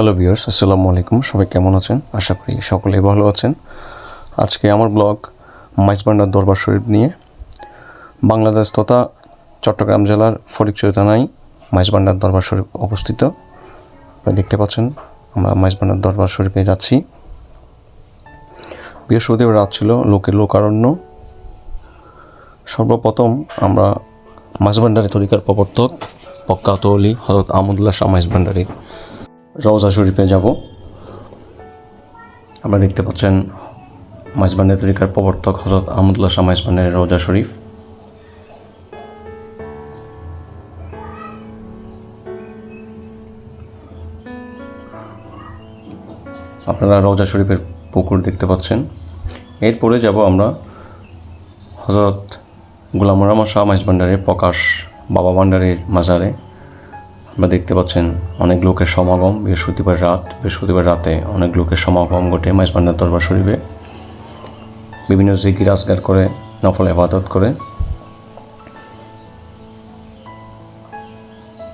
Hello viewers আসসালামু আলাইকুম। সবাই কেমন আছেন? আশা করি সকলেই ভালো আছেন। আজকে আমার ব্লগ মাইজবান্ডার দরবার শরীফ নিয়ে। বাংলাদেশ তথা চট্টগ্রাম জেলার ফটিকচুরি থানায় মাইজবান্ডার দরবার শরীফ অবস্থিত। দেখতে পাচ্ছেন, আমরা মাইজবান্ডার দরবার শরীফে যাচ্ছি। বৃহস্পতিবার রাত ছিল লোকে লোকারণ্য। সর্বপ্রথম আমরা মাইজবান্ডারি তরিকার প্রবর্তক পক্কাত অলি হজরত আহমদুল্লাহ শাহ মাইজবান্ডারির রওজা শরীফে যাব। আমরা দেখতে পাচ্ছেন মাইজবান্ডার তরিকার প্রবর্তক হজরত আহমদুল্লাহ শাহ মাইজবান্ডারের রওজা শরীফ। আপনারা রওজা শরীফের পুকুর দেখতে পাচ্ছেন। এরপরে যাব আমরা হজরত গুলাম রহমান শাহ মাইজবান্ডারের প্রকাশ বাবা ভান্ডারের মাজারে। আমরা দেখতে পাচ্ছেন অনেক লোকের সমাগম। বৃহস্পতিবার রাত, বৃহস্পতিবার রাতে অনেক লোকের সমাগম ঘটে মাইজবান্ডার দরবার শরীফে। বিভিন্ন জিকির আজগার করে, নফল ইবাদত করে।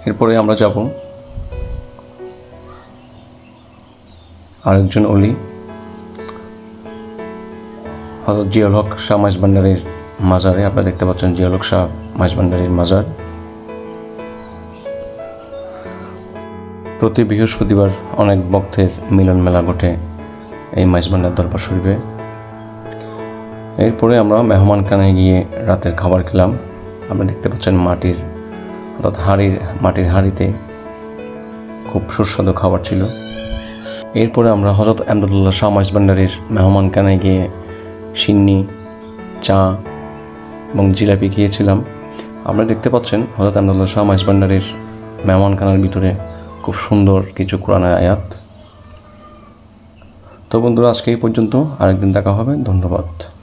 এরপরে আমরা যাব আরেকজন অলি হজরত জিয়াল হক শাহ মাইজবান্ডারের মাজারে। আপনারা দেখতে পাচ্ছেন জিয়াল হক শাহ মাইজবান্ডারের মাজার। প্রতি বৃহস্পতিবার অনেক ভক্তের মিলন মেলা ঘটে এই মাইজবান্ডার দরবার শরীফে। এরপরে আমরা মেহমানখানায় গিয়ে রাতের খাবার খেলাম। আপনারা দেখতে পাচ্ছেন মাটির, অর্থাৎ হাঁড়ির, মাটির হাঁড়িতে খুব সুস্বাদু খাবার ছিল। এরপরে আমরা হজরত আহমদুল্লাহ শাহ মাইজবান্ডারির মেহমানখানায় গিয়ে সিন্নি, চা এবং জিলাপি খেয়েছিলাম। আপনারা দেখতে পাচ্ছেন হজরত আহমদুল্লাহ শাহ মাইজবান্ডারির মেহমানখানার ভিতরে খুব সুন্দর কিছু কোরআনের আয়াত। তো বন্ধুরা আজকে এই পর্যন্ত। আরেকদিন দেখা হবে। ধন্যবাদ।